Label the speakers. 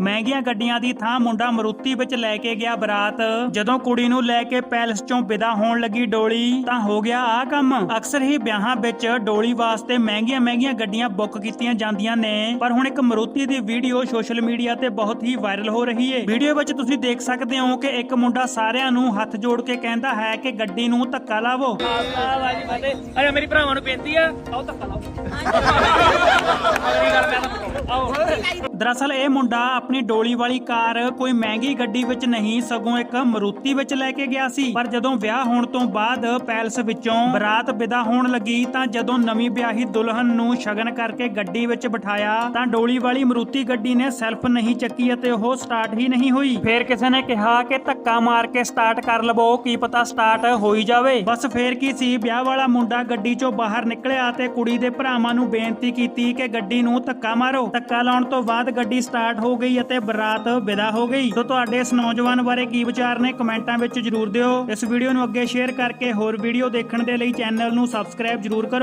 Speaker 1: ਮਹਿੰਗੀਆਂ ਗੱਡੀਆਂ ਦੀ ਥਾਂ ਮੁੰਡਾ ਮਰੂਤੀ ਵਿੱਚ ਲੈ ਕੇ ਗਿਆ ਬਰਾਤ। ਜਦੋਂ ਕੁੜੀ ਨੂੰ ਲੈ ਕੇ ਪੈਲਸ ਚੋਂ ਵਿਦਾ ਹੋਣ ਲੱਗੀ ਡੋਲੀ ਤਾਂ ਹੋ ਗਿਆ ਆ ਕੰਮ। ਅਕਸਰ ਹੀ ਵਿਆਹਾਂ ਵਿੱਚ ਡੋਲੀ ਵਾਸਤੇ ਮਹਿੰਗੀਆਂ ਮਹਿੰਗੀਆਂ ਗੱਡੀਆਂ ਬੁੱਕ ਕੀਤੀਆਂ ਜਾਂਦੀਆਂ ਨੇ। ਪਰ ਹੁਣ ਇੱਕ ਮਰੂਤੀ ਦੀ ਵੀਡੀਓ ਸੋਸ਼ਲ ਮੀਡੀਆ ਤੇ ਬਹੁਤ ਹੀ ਵਾਇਰਲ ਹੋ ਰਹੀ ਹੈ ਵੀਡੀਓ ਵਿੱਚ ਤੁਸੀਂ ਦੇਖ ਸਕਦੇ ਹੋ ਕਿ ਇੱਕ ਮੁੰਡਾ ਸਾਰਿਆਂ ਨੂੰ ਹੱਥ ਜੋੜ ਕੇ ਕਹਿੰਦਾ ਹੈ ਕਿ ਗੱਡੀ ਨੂੰ ਧੱਕਾ ਲਾਵੋ।
Speaker 2: ਅਰੇ ਮੇਰੀ ਭਰਾਵਾਂ ਨੂੰ ਬੇਨਤੀ ਆ ਆਓ ਧੱਕਾ ਲਾਓ ਅਗਲੀ ਗੱਲ ਮੈਂ ਤਾਂ ਆਓ
Speaker 1: ਦਰਅਸਲ ਇਹ ਮੁੰਡਾ ਆਪਣੀ ਡੋਲੀ ਵਾਲੀ ਕਾਰ ਕੋਈ ਮਹਿੰਗੀ ਗੱਡੀ ਵਿੱਚ ਨਹੀਂ, ਸਗੋਂ ਇੱਕ ਮਰੂਤੀ ਵਿੱਚ ਲੈ ਕੇ ਗਿਆ ਸੀ। ਪਰ ਜਦੋਂ ਵਿਆਹ ਹੋਣ ਤੋਂ ਬਾਅਦ ਪੈਲਸ ਵਿੱਚੋਂ ਬਰਾਤ ਵਿਦਾ ਹੋਣ ਲੱਗੀ, ਤਾਂ ਜਦੋਂ ਨਵੀਂ ਵਿਆਹੀ ਦੁਲਹਨ ਨੂੰ ਸ਼ਗਨ ਕਰਕੇ ਗੱਡੀ ਵਿੱਚ ਬਿਠਾਇਆ, ਤਾਂ ਡੋਲੀ ਵਾਲੀ ਮਰੂਤੀ ਗੱਡੀ ਨੇ ਸੈਲਫ ਨਹੀਂ ਚੱਕੀ ਅਤੇ ਉਹ ਸਟਾਰਟ ਹੀ ਨਹੀਂ ਹੋਈ। ਫੇਰ ਕਿਸੇ ਨੇ ਕਿਹਾ ਕਿ ਧੱਕਾ ਮਾਰ ਕੇ ਸਟਾਰਟ ਕਰ ਲਵੋ, ਕੀ ਪਤਾ ਸਟਾਰਟ ਹੋਈ ਜਾਵੇ। ਬਸ ਫੇਰ ਕੀ ਸੀ, ਵਿਆਹ ਵਾਲਾ ਮੁੰਡਾ ਗੱਡੀ ਚੋਂ ਬਾਹਰ ਨਿਕਲਿਆ ਤੇ ਕੁੜੀ ਦੇ ਭਰਾਵਾਂ ਨੂੰ ਬੇਨਤੀ ਕੀਤੀ ਕਿ ਗੱਡੀ ਨੂੰ ਧੱਕਾ ਮਾਰੋ। ਧੱਕਾ ਲਾਉਣ ਤੋਂ ਬਾਅਦ ਗੱਡੀ ਸਟਾਰਟ ਹੋ ਗਈ ਅਤੇ ਬਰਾਤ ਵਿਦਾ ਹੋ ਗਈ। ਸੋ ਤੁਹਾਡੇ ਇਸ ਨੌਜਵਾਨ ਬਾਰੇ ਕੀ ਵਿਚਾਰ ਨੇ ਕਮੈਂਟਾਂ ਵਿੱਚ ਜਰੂਰ ਦਿਓ। ਇਸ ਵੀਡੀਓ ਨੂੰ ਅੱਗੇ ਸ਼ੇਅਰ ਕਰਕੇ ਹੋਰ ਵੀਡੀਓ ਦੇਖਣ ਦੇ ਲਈ ਚੈਨਲ ਨੂੰ ਸਬਸਕ੍ਰਾਈਬ ਜਰੂਰ ਕਰੋ।